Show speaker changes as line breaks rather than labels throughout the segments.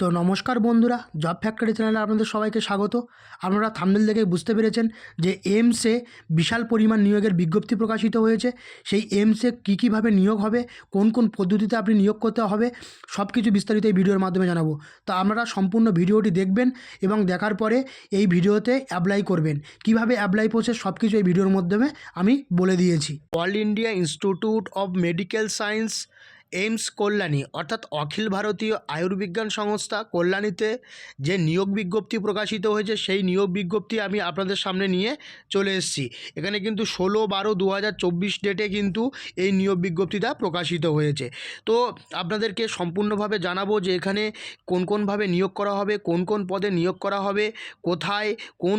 তো নমস্কার বন্ধুরা, জব ফ্যাক্টরি চ্যানেলে আপনাদের সবাইকে স্বাগত। আপনারা থামনেল দেখে বুঝতে পেরেছেন যে এমসে বিশাল পরিমাণ নিয়োগের বিজ্ঞপ্তি প্রকাশিত হয়েছে। সেই এমসে কী কীভাবে নিয়োগ হবে, কোন কোন পদ্ধতিতে আপনি নিয়োগ করতে হবে সব কিছু বিস্তারিত এই ভিডিওর মাধ্যমে জানাব। তো আপনারা সম্পূর্ণ ভিডিওটি দেখবেন এবং দেখার পরে এই ভিডিওতে অ্যাপ্লাই করবেন। কীভাবে অ্যাপ্লাই প্রসেস সব কিছু এই ভিডিওর মাধ্যমে আমি বলে দিয়েছি। All India Institute of Medical Science AIIMS Kalyani, অর্থাৎ অখিল ভারতীয় আয়ুর্বিজ্ঞান সংস্থা কল্যাণীতে যে নিয়োগ বিজ্ঞপ্তি প্রকাশিত হয়েছে, সেই নিয়োগ বিজ্ঞপ্তি আমি আপনাদের সামনে নিয়ে চলে এসেছি। এখানে কিন্তু ষোলো বারো দু ডেটে কিন্তু এই নিয়োগ বিজ্ঞপ্তিটা প্রকাশিত হয়েছে। তো আপনাদেরকে সম্পূর্ণভাবে জানাব যে এখানে কোন কোনভাবে নিয়োগ করা হবে, কোন কোন পদে নিয়োগ করা হবে, কোথায়, কোন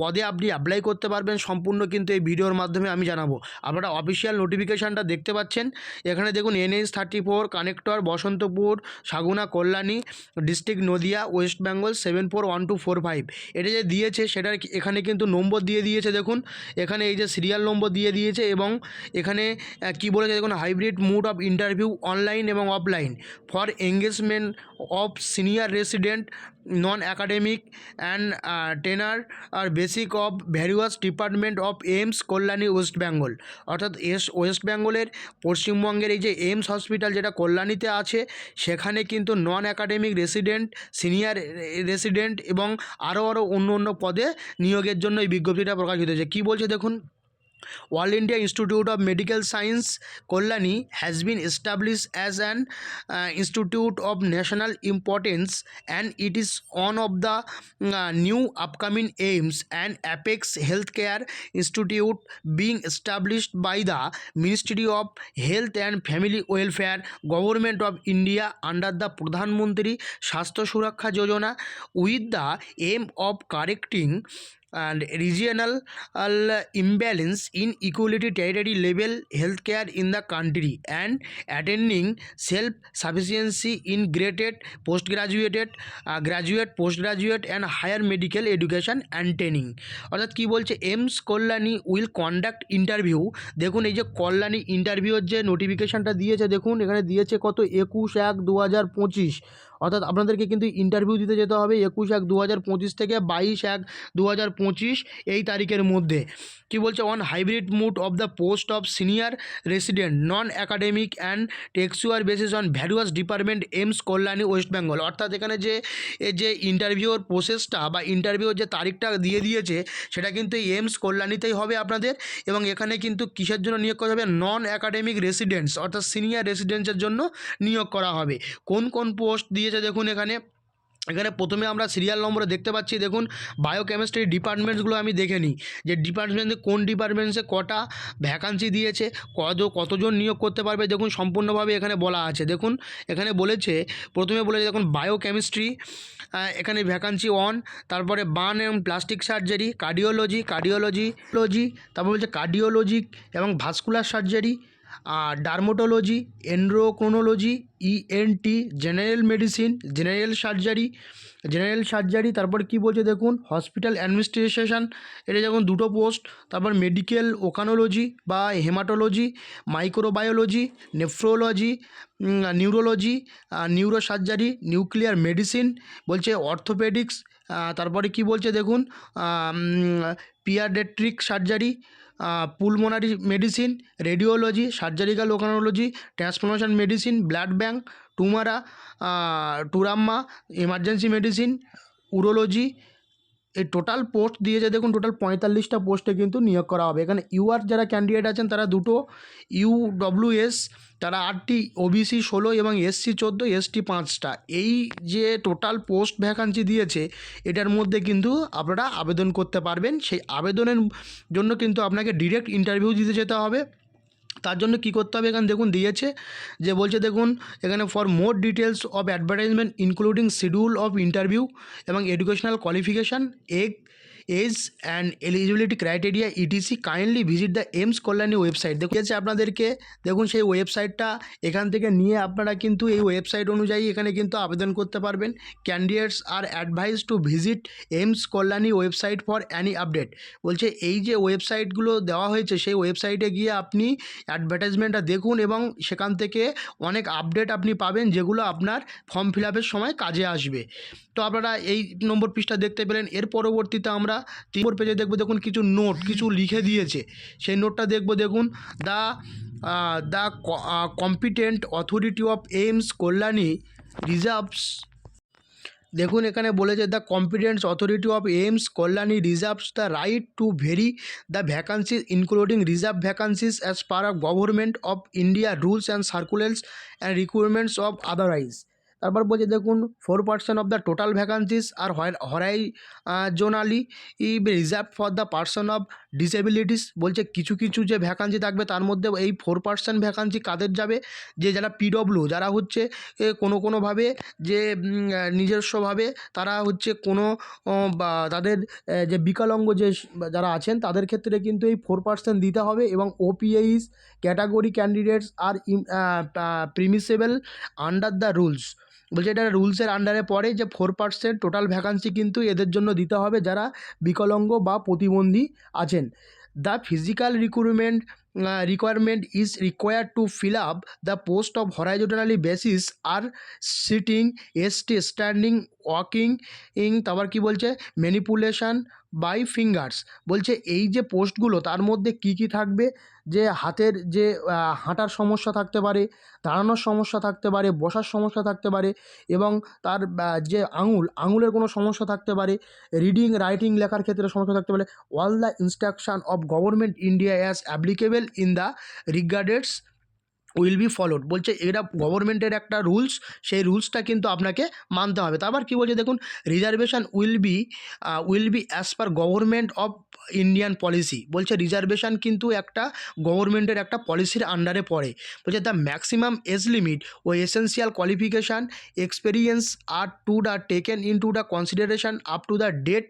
পদে আপনি অ্যাপ্লাই করতে পারবেন, সম্পূর্ণ কিন্তু এই ভিডিওর মাধ্যমে আমি জানাব। আপনারা অফিসিয়াল নোটিফিকেশানটা দেখতে পাচ্ছেন। এখানে দেখুন NH thirty four, connector, Basantapur, Saguna, Kalyani, district Nadia, West Bengal, seven four one two four five. এটা যে দিয়েছে, সেটার এখানে কিন্তু নম্বর দিয়ে দিয়েছে, দেখুন। এখানে এই যে সিরিয়াল নম্বর দিয়ে দিয়েছে এবং এখানে কি বলেছে, দেখুন hybrid mode of interview online এবং offline for engagement of senior resident non academic and tenure R basic of various department of AIIMS Kalyani West Bengal অর্থাৎ এস ওয়েস্ট বেঙ্গলের পশ্চিমবঙ্গের এই যে এইমস হসপিটাল যেটা কল্যাণীতে আছে, সেখানে কিন্তু non academic resident senior resident এবং আরও আরও অন্য অন্য পদে নিয়োগের জন্য এই বিজ্ঞপ্তিটা প্রকাশিত হয়েছে। কী বলছে দেখুন? World India Institute of Medical Science Kalyani has been establish as an Institute of National Importance and it is one of the new upcoming AIIMS and apex health care institute being established by the Ministry of Health and Family Welfare Government of India under the Pradhan Mantri Swasthya Suraksha Yojana with the aim of correcting and regional uh, imbalance in equality territory level healthcare in the country and attaining self sufficiency in graded postgraduate uh, graduate postgraduate and higher medical education and training অর্থাৎ কি বলছে AIIMS Kalyani will conduct interview দেখুন এই যে কল্যাণী ইন্টারভিউর যে নোটিফিকেশানটা দিয়েছে দেখুন এখানে দিয়েছে কত একুশ এক দু হাজার পঁচিশ অর্থাৎ আপনাদেরকে কিন্তু ইন্টারভিউ দিতে যেতে হবে একুশ এক দু হাজার পঁচিশ থেকে বাইশ এক দু হাজার পঁচিশ এই তারিখের মধ্যে। কি বলছে? On hybrid mode of the post of senior resident non academic and tenure basis on various department AIIMS Kalyani West Bengal অর্থাৎ এখানে যে যে ইন্টারভিউর প্রসেসটা বা ইন্টারভিউর যে তারিখটা দিয়ে দিয়েছে, সেটা কিন্তু এমস কল্যাণীতেই হবে আপনাদের। এবং এখানে কিন্তু কিসের জন্য নিয়োগ করা হবে? নন অ্যাকাডেমিক রেসিডেন্টস অর্থাৎ সিনিয়র রেসিডেন্সের জন্য নিয়োগ করা হবে। কোন কোন পোস্ট দিয়েছে দেখুন এখানে। এখানে প্রথমে আমরা সিরিয়াল নম্বরে দেখতে পাচ্ছি, দেখুন বায়োকেমিস্ট্রি ডিপার্টমেন্টসগুলো আমি দেখে নিই। যে ডিপার্টমেন্টে কোন ডিপার্টমেন্টসে কটা ভ্যাকান্সি দিয়েছে, কত, কতজন নিয়োগ করতে পারবে, দেখুন, সম্পূর্ণভাবে এখানে বলা আছে। দেখুন, এখানে বলেছে, প্রথমে বলেছে, দেখুন বায়োকেমিস্ট্রি এখানে ভ্যাকান্সি ওয়ান তারপরে বার্ন এবং প্লাস্টিক সার্জারি কার্ডিওলজি কার্ডিওলজি লজি তারপর বলছে কার্ডিওলজি এবং ভাস্কুলার সার্জারি আর dermatology, endocrinology ENT general medicine general surgery general surgery তারপর কি বলছে দেখুন হসপিটাল অ্যাডমিনিস্ট্রেশন এটা যখন দুটো পোস্ট তারপর মেডিকেল ওকানোলজি বা haematology microbiology nephrology neurology neuro surgery nuclear medicine বলছে অর্থোপেডিক্স তারপরে কি বলছে দেখুন paediatric surgery pulmonary medicine radiology surgical oncology transformation medicine blood bank টুমারা trauma emergency medicine urology এই টোটাল পোস্ট দিয়েছে দেখুন টোটাল পঁয়তাল্লিশটা পোস্টে কিন্তু নিয়োগ করা হবে। এখানে ইউআর যারা ক্যান্ডিডেট আছেন, তারা দুটো ইউ ডব্লিউ এস তারা আটটি ওবিসি ষোলো এবং এসসি চোদ্দ এসটি পাঁচটা। এই যে টোটাল পোস্ট ভ্যাকান্সি দিয়েছে, এটার মধ্যে কিন্তু আপনারা আবেদন করতে পারবেন। সেই আবেদনের জন্য কিন্তু আপনাকে ডিরেক্ট ইন্টারভিউ দিতে যেতে হবে। তার জন্য কি করতে হবে? এখানে দেখুন দিয়েছে যে বলছে দেখুন, এখানে for more details of advertisement including schedule of interview এবং educational qualification egg age and eligibility criteria ETC kindly visit the AIIMS Kalyani website দেখুন আছে আপনাদেরকে, দেখুন সেই ওয়েবসাইটটা এখান থেকে নিয়ে আপনারা কিন্তু এই ওয়েবসাইট অনুযায়ী এখানে কিন্তু আবেদন করতে পারবেন। Candidates are advice to visit AIIMS Kalyani website for any update বলছে, এই যে ওয়েবসাইটগুলো দেওয়া হয়েছে, সেই ওয়েবসাইটে গিয়ে আপনি অ্যাডভার্টাইজমেন্টটা দেখুন এবং সেখান থেকে অনেক আপডেট আপনি পাবেন, যেগুলো আপনার ফর্ম ফিল সময় কাজে আসবে। তো আপনারা এই নম্বর পৃষ্ঠা দেখতে পেলেন। এর পরবর্তীতে আমরা তিন নম্বর পেজে দেখব দেখুন কিছু নোট কিছু লিখে দিয়েছে। সেই নোটটা দেখব দেখুন the the competent authority of AIIMS Kalyani reserves দেখুন এখানে বলেছে the competence authority of AIIMS Kalyani reserves the right to vary the vacancies including reserve vacancies as per of Government of India rules and circulars and recruitments of otherwise তারপর বলছে, দেখুন four percent of the total vacancies are horizontally E reserve for the person of disabilities বলছে, কিছু কিছু যে vacancy থাকবে, তার মধ্যে এই ফোর পার্সেন্ট ভ্যাকান্সি কাদের যাবে? যে যারা পিডব্লিউ যারা হচ্ছে কোনো কোনোভাবে যে নিজস্বভাবে তারা হচ্ছে কোনো বা তাদের যে বিকলাঙ্গ যে যারা আছেন, তাদের ক্ষেত্রে কিন্তু এই ফোর পার্সেন্ট দিতে হবে এবং OPH category candidates are permissible under the rules বলছে এটা রুলসের আন্ডারে পড়ে যে ফোর পার্সেন্ট টোটাল ভ্যাকান্সি কিন্তু এদের জন্য দিতে হবে যারা বিকলাঙ্গ বা প্রতিবন্ধী আছেন। The physical recruitment requirement is required to fill up the post of horizontally basis are sitting ST standing walking ইং তারপর কী বলছে? ম্যানিপুলেশন বাই ফিঙ্গার্স বলছে এই যে পোস্টগুলো তার মধ্যে কি কি থাকবে? যে হাতের যে হাঁটার সমস্যা থাকতে পারে, দাঁড়ানোর সমস্যা থাকতে পারে, বসার সমস্যা থাকতে পারে এবং তার যে আঙুল, আঙুলের কোনো সমস্যা থাকতে পারে, রিডিং, রাইটিং লেখার ক্ষেত্রে সমস্যা থাকতে পারে, all the instruction of Government India as applicable in the regards will be followed বলছে এটা গভর্নমেন্টের একটা রুলস সেই রুলসটা কিন্তু আপনাকে মানতে হবে। তারপর কী বলছে দেখুন reservation will be will be as per Government of Indian policy বলছে রিজার্ভেশন কিন্তু একটা গভর্নমেন্টের একটা পলিসির আন্ডারে পড়ে। বলছে the maximum age limit O essential qualification experience are to the taken into the consideration up to the date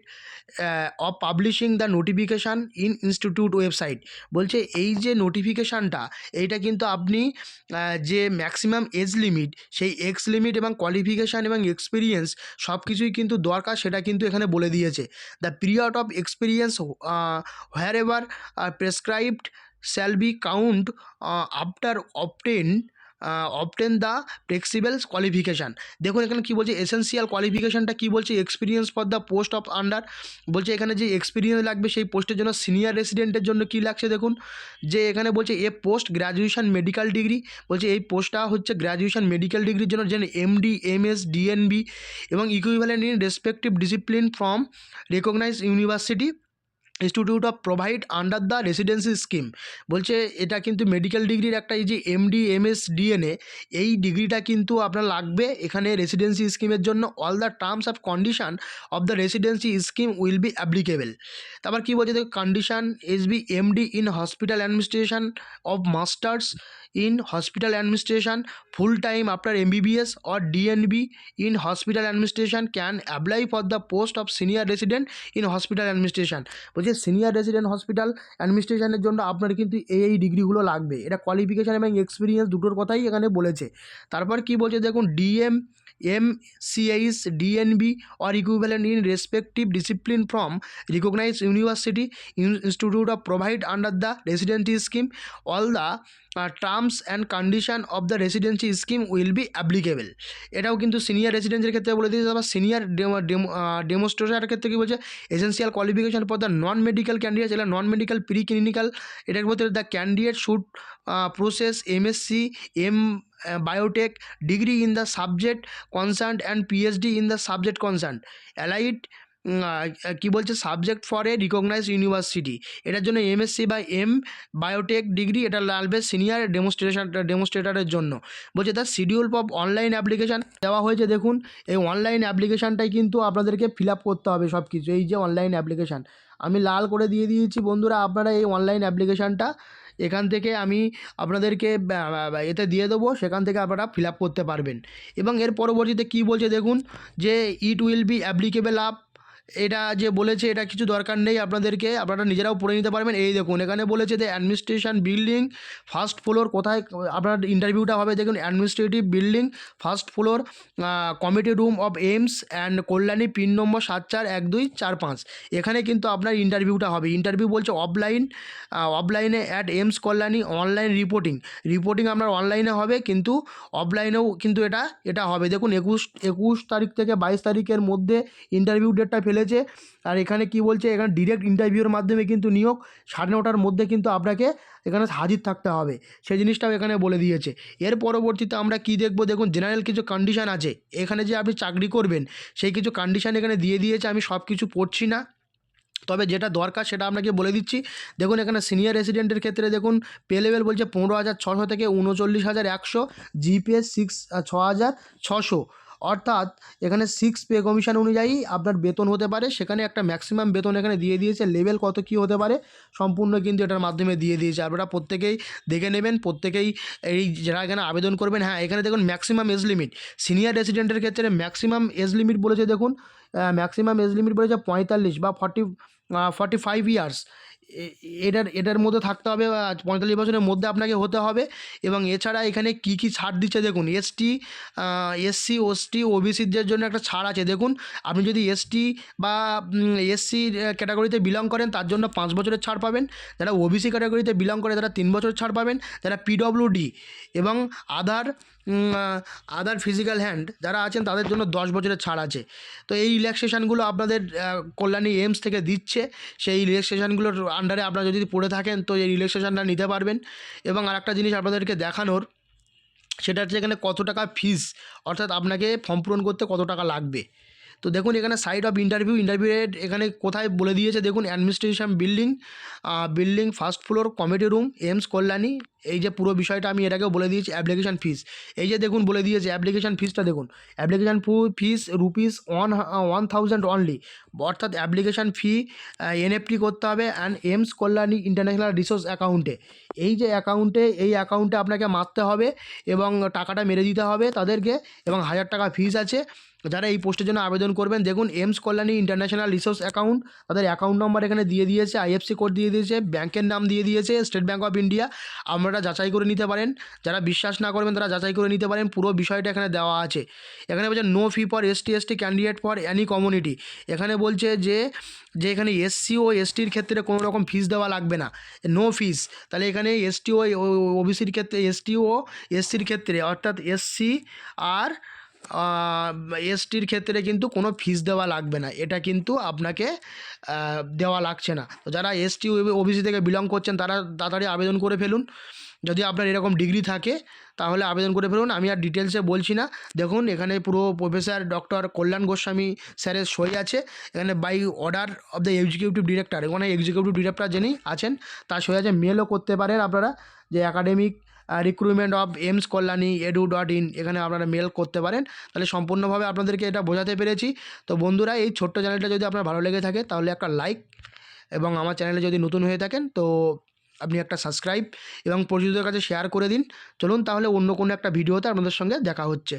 of publishing the notification in institute website বলছে, এই যে নোটিফিকেশানটা এইটা কিন্তু আপনি যে ম্যাক্সিমাম এজ লিমিট সেই এক্স লিমিট এবং কোয়ালিফিকেশান এবং এক্সপিরিয়েন্স সব কিছুই কিন্তু দরকার, সেটা কিন্তু এখানে বলে দিয়েছে। The period of experience wherever prescribed shall be count after obtain obtain the flexible qualification দেখুন, এখানে কী বলছে? এসেন্সিয়াল কোয়ালিফিকেশানটা কী বলছে? Experience for the post of under বলছে, এখানে যে এক্সপিরিয়েন্স লাগবে, সেই পোস্টের জন্য সিনিয়র রেসিডেন্টের জন্য কী লাগছে দেখুন? যে এখানে বলছে, a post graduation medical degree বলছে, এই পোস্টটা হচ্ছে গ্র্যাজুয়েশান মেডিকেল ডিগ্রির জন্য যেন এমডি এমএস ডিএনবি এবং equivalent in respective discipline from recognise university institute of provide under the residency scheme বলছে, এটা কিন্তু মেডিকেল ডিগ্রির একটা এই যে এমডি এমএস ডিএনএ এই ডিগ্রিটা কিন্তু আপনার লাগবে। এখানে রেসিডেন্সি স্কিমের জন্য all the terms of condition of the residency scheme will be applicable তারপর কী বলছে, দেখো condition S B MD in hospital administration of masters in hospital administration full time after MBBS or DNB in hospital administration can apply for the post of senior resident in hospital administration বলছে senior resident hospital অ্যাডমিনিস্ট্রেশনের জন্য আপনার কিন্তু এই এই ডিগ্রিগুলো লাগবে। এটা কোয়ালিফিকেশান এবং এক্সপিরিয়েন্স দুটোর কথাই এখানে বলেছে। তারপর কি বলছে দেখুন DM M CH DNB or equivalent in respective discipline from recognise university institute of provide under the residency scheme all the terms and condition of the residency scheme will be applicable এটাও কিন্তু senior রেসিডেন্সের ক্ষেত্রে বলে দিয়েছে আবার senior ডেমোস্ট্রেটার ক্ষেত্রে কী বলছে? Essential qualification for the non medical candidate এটা নন মেডিকেল প্রি ক্লিনিক্যাল এটার মধ্যে the candidate should process MSc M biotech degree in the subject concern and PhD in the subject concern allied কী বলছে? Subject for a recognise university এটার জন্য MSc বা M biotech degree এটা লাগবে senior demonstration ডেমোস্ট্রেটারের জন্য। বলছে the schedule of online application দেওয়া হয়েছে, দেখুন। এই অনলাইন অ্যাপ্লিকেশানটাই কিন্তু আপনাদেরকে ফিল আপ করতে হবে সব কিছু এই যে অনলাইন অ্যাপ্লিকেশান আমি লাল করে দিয়ে দিয়েছি, বন্ধুরা। আপনারা এই অনলাইন অ্যাপ্লিকেশানটা এখান থেকে আমি আপনাদেরকে এতে দিয়ে দেবো, সেখান থেকে আপনারা ফিল করতে পারবেন। এবং এর পরবর্তীতে কি বলছে দেখুন, যে it will be applicable up এটা যে বলেছে, এটা কিছু দরকার নেই আপনাদেরকে, আপনারা নিজেরাও পড়ে নিতে পারবেন। এই দেখুন, এখানে বলেছে যে অ্যাডমিনিস্ট্রেশন বিল্ডিং ফার্স্ট ফ্লোর কোথায়, আপনার ইন্টারভিউটা হবে, দেখুন administrative building first floor committee room of AIIMS and Kalyani pin number সাত চার এক দুই চার পাঁচ। এখানে কিন্তু আপনার ইন্টারভিউটা হবে। ইন্টারভিউ বলছে অফলাইন অফলাইনে at AIIMS Kalyani online reporting reporting আপনার অনলাইনে হবে, কিন্তু অফলাইনেও কিন্তু এটা এটা হবে। দেখুন, একুশ একুশ তারিখ থেকে বাইশ তারিখের মধ্যে ইন্টারভিউ ডেটটা ফেলেছে। আর এখানে কি বলছে? এখানে ডিরেক্ট ইন্টারভিউর মাধ্যমে কিন্তু নিয়োগ। সাড়ে নটার মধ্যে কিন্তু আপনাকে এখানে হাজির থাকতে হবে। সেই জিনিসটাও এখানে বলে দিয়েছে। এর পরবর্তীতে আমরা কি দেখব? দেখুন জেনারেল কিছু কন্ডিশান আছে। এখানে যে আপনি চাকরি করবেন, সেই কিছু কন্ডিশান এখানে দিয়ে দিয়েছে। আমি সব কিছু পড়ছি না। তবে যেটা দরকার সেটা আপনাকে বলে দিচ্ছি। দেখুন, এখানে সিনিয়র রেসিডেন্টের ক্ষেত্রে দেখুন পে লেভেল বলছে পনেরো হাজার ছশো থেকে উনচল্লিশ হাজার একশো জিপিএস সিক্স ছ হাজার ছশো। অর্থাৎ এখানে সিক্স পে কমিশন অনুযায়ী আপনার বেতন হতে পারে, সেখানে একটা ম্যাক্সিমাম বেতন এখানে দিয়ে দিয়েছে লেভেল কত কী হতে পারে, সম্পূর্ণ কিন্তু এটার মাধ্যমে দিয়ে দিয়েছে। আপনারা প্রত্যেকেই দেখে নেবেন, প্রত্যেকেই এই যারা এখানে আবেদন করবেন হ্যাঁ এখানে দেখুন ম্যাক্সিমাম এজ লিমিট সিনিয়র রেসিডেন্টের ক্ষেত্রে ম্যাক্সিমাম এজ লিমিট বলেছে, দেখুন ম্যাক্সিমাম এজ লিমিট বলেছে পঁয়তাল্লিশ বা ফর্টি ফর্টি ফাইভ ইয়ার্স এটার এটার মধ্যে থাকতে হবে বা পঁয়তাল্লিশ বছরের মধ্যে আপনাকে হতে হবে। এবং এছাড়া এখানে কী কী ছাড় দিচ্ছে দেখুন এসটি এসসি ওএসটি ওবিসিদের জন্য একটা ছাড় আছে। দেখুন, আপনি যদি এসটি বা এসসি ক্যাটাগরিতে বিলং করেন, তার জন্য পাঁচ বছরের ছাড় পাবেন। যারা ওবিসি ক্যাটাগরিতে বিলং করে, তারা তিন বছরের ছাড় পাবেন। যারা পিডব্লিউডি এবং আধার আদার ফিজিক্যাল হ্যান্ড যারা আছেন, তাদের জন্য দশ বছরের ছাড় আছে। তো এই রিল্যাক্সেশনগুলো আপনাদের কল্যাণী এইমস থেকে দিচ্ছে। সেই রিল্যাক্সেশনগুলোর আন্ডারে আপনারা যদি পড়ে থাকেন তো এই রিল্যাক্সেশনটা নিতে পারবেন। এবং আরেকটা জিনিস আপনাদেরকে দেখানোর, সেটা হচ্ছে এখানে কত টাকা ফিস অর্থাৎ আপনাকে ফর্ম পূরণ করতে কত টাকা লাগবে। তো দেখুন এখানে সাইড অফ ইন্টারভিউ ইন্টারভিউ এখানে কোথায় বলে দিয়েছে দেখুন administration building building first floor committee room AIIMS Kalyani এই যে পুরো বিষয়টা আমি আগেও বলে দিয়েছি অ্যাপ্লিকেশান ফিস এই যে দেখুন বলে দিয়েছে অ্যাপ্লিকেশান ফিসটা দেখুন। Application fees rupees one one thousand only অর্থাৎ অ্যাপ্লিকেশান ফি এনএফটি করতে হবে and AIIMS Kalyani international resource অ্যাকাউন্টে এই যে অ্যাকাউন্টে এই অ্যাকাউন্টে আপনাকে মারতে হবে এবং টাকাটা মেরে দিতে হবে তাদেরকে এবং হাজার টাকা ফিস আছে। যারা এই পোস্টের জন্য আবেদন করবেন, দেখুন AIIMS Kalyani international resource account, তাদের অ্যাকাউন্ট নম্বর এখানে দিয়ে দিয়েছে, আইএফসি কোড দিয়ে দিয়েছে, ব্যাংকের নাম দিয়ে দিয়েছে, স্টেট ব্যাঙ্ক অফ ইন্ডিয়া, আপনারা যাচাই করে নিতে পারেন। যারা বিশ্বাস না করবেন, তারা যাচাই করে নিতে পারেন, পুরো বিষয়টা এখানে দেওয়া আছে। এখানে বলছে no fee for ST ST candidate for any community এখানে বলছে যে যে এখানে এসসি ও এসটির ক্ষেত্রে কোনো রকম ফিস দেওয়া লাগবে না। নো ফিস তাহলে এখানে এসটি ও ও ওবিসির ক্ষেত্রে এসটি ও এসসির ক্ষেত্রে, অর্থাৎ এসসি আর এসটির ক্ষেত্রে কিন্তু কোনো ফিস দেওয়া লাগবে না। এটা কিন্তু আপনাকে দেওয়া লাগছে না। তো যারা এসটি ওবিসি থেকে বিলং করছেন, তারা তাড়াতাড়ি আবেদন করে ফেলুন। যদি আপনার এরকম ডিগ্রি থাকে, তাহলে আবেদন করে ফেলুন। আমি আর ডিটেলসে বলছি না। দেখুন, এখানে পুরো প্রফেসর ডক্টর কল্যাণ গোস্বামী স্যারের সই আছে। এখানে by order of the executive director এখানে এক্সিকিউটিভ ডিরেক্টর যিনি আছেন, তার সই আছে। মেলও করতে পারেন আপনারা, যে academic recruitment of AIIMS Kalyani edu dot in এখানে আপনারা মেল করতে পারেন। তাহলে সম্পূর্ণভাবে আপনাদেরকে এটা বোঝাতে পেরেছি। তো বন্ধুরা, এই ছোট্ট চ্যানেলটা যদি আপনার ভালো লেগে থাকে, তাহলে একটা লাইক এবং আমার চ্যানেলে যদি নতুন হয়ে থাকেন, তো আপনি একটা সাবস্ক্রাইব এবং পরিচিতদের কাছে শেয়ার করে দিন। চলুন তাহলে অন্য কোনো একটা ভিডিওতে আপনাদের সঙ্গে দেখা হচ্ছে।